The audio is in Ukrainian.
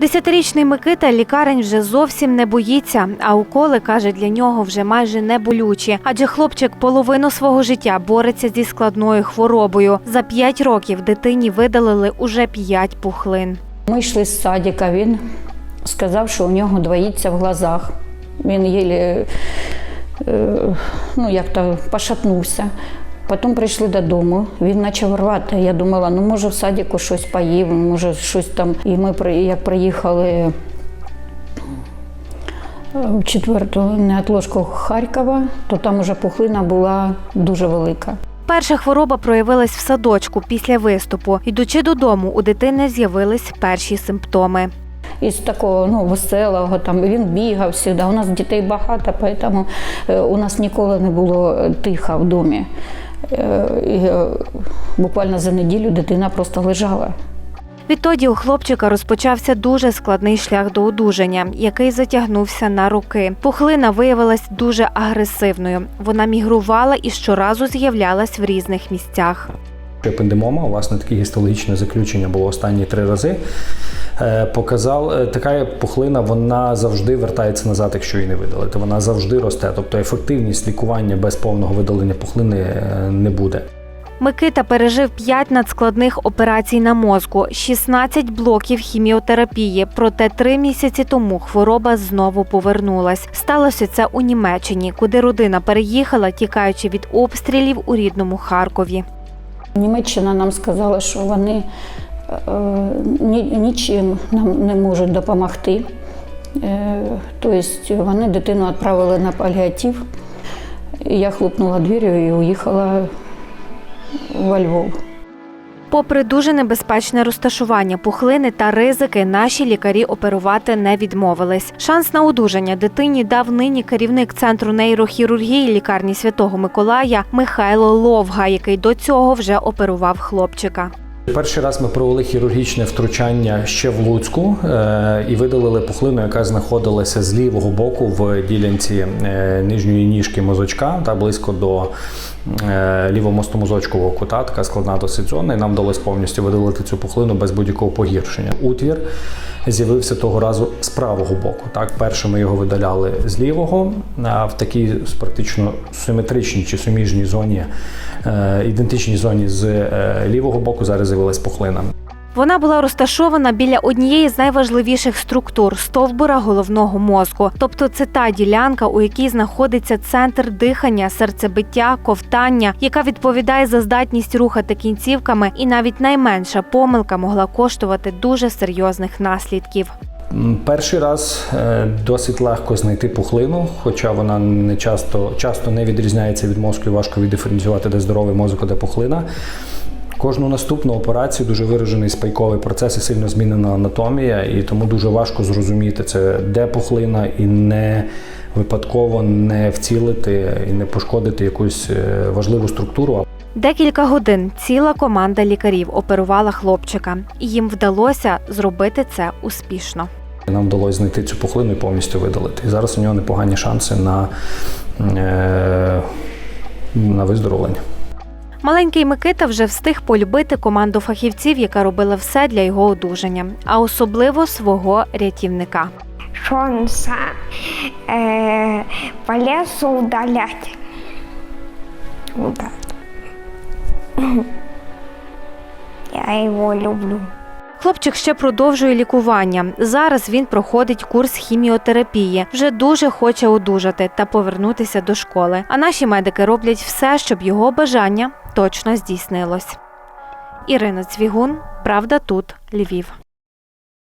Десятирічний Микита лікарень вже зовсім не боїться, а уколи каже для нього вже майже не болючі, адже хлопчик половину свого життя бореться зі складною хворобою. За п'ять років дитині видалили уже п'ять пухлин. Ми йшли з садика, він сказав, що у нього двоїться в глазах. Він єлі, е, ну, як то пошатнувся. Потім прийшли додому, він почав рвати. Я думала, ну може в садіку щось поїв, може щось там. І ми як приїхали е, в четверту неотложку Харкова, то там уже пухлина була дуже велика. Перша хвороба проявилась в садочку після виступу. Йдучи додому, у дитини з'явились перші симптоми. із такого ну, веселого, там він бігав завжди. У нас дітей багато, тому е, у нас ніколи не було тихо в домі. Е, і, е, Буквально за неділю дитина просто лежала. Відтоді у хлопчика розпочався дуже складний шлях до одужання, який затягнувся на роки. Пухлина виявилась дуже агресивною. Вона мігрувала і щоразу з'являлась в різних місцях. Епендемома, власне, таке гістологічне заключення було останні три рази. Е, Показав, е, така пухлина вона завжди вертається назад, якщо її не видалити. Вона завжди росте. Тобто ефективність лікування без повного видалення пухлини е, не буде. Микита пережив 5 надскладних операцій на мозку, 16 блоків хіміотерапії. Проте три місяці тому хвороба знову повернулась. Сталося це у Німеччині, куди родина переїхала, тікаючи від обстрілів у рідному Харкові. Німеччина нам сказала, що вони е, ні- нічим нам не можуть допомогти. Е, Тобто вони дитину відправили на паліатив. Я хлопнула двір'ю і уїхала во Львов. Попри дуже небезпечне розташування пухлини та ризики, наші лікарі оперувати не відмовились. Шанс на одужання дитині дав нині керівник центру нейрохірургії лікарні Святого Миколая Михайло Ловга, який до цього вже оперував хлопчика. Перший раз ми провели хірургічне втручання ще в Луцьку е, і видалили пухлину, яка знаходилася з лівого боку в ділянці е, нижньої ніжки мозочка та близько до е, лівомостомозочкового кута, така складна досить зона. І нам вдалося повністю видалити цю пухлину без будь-якого погіршення. Утвір з'явився того разу з правого боку. Так, перше ми його видаляли з лівого, а в такій практично симетричній чи суміжній зоні, ідентичній зоні з лівого боку зараз з'явилась пухлина. Вона була розташована біля однієї з найважливіших структур стовбура головного мозку. Тобто це та ділянка, у якій знаходиться центр дихання, серцебиття, ковтання, яка відповідає за здатність рухати кінцівками, і навіть найменша помилка могла коштувати дуже серйозних наслідків. Перший раз е, досить легко знайти пухлину, хоча вона не часто, часто не відрізняється від мозку і важко віддиференціювати, де здоровий мозок, а де пухлина. Кожну наступну операцію дуже виражений спайковий процес і сильно змінена анатомія, і тому дуже важко зрозуміти це, де пухлина, і не випадково не вцілити і не пошкодити якусь е, важливу структуру. Декілька годин ціла команда лікарів оперувала хлопчика, і їм вдалося зробити це успішно. Нам вдалося знайти цю пухлину і повністю видалити. І зараз у нього непогані шанси на, е, на виздоровлення. Маленький Микита вже встиг полюбити команду фахівців, яка робила все для його одужання, а особливо свого рятівника. сам э, по лесу удалять. Я его люблю. Хлопчик ще продовжує лікування. Зараз він проходить курс хіміотерапії. Вже дуже хоче одужати та повернутися до школи. А наші медики роблять все, щоб його бажання точно здійснилось. Ірина Цвігун, Правда тут, Львів.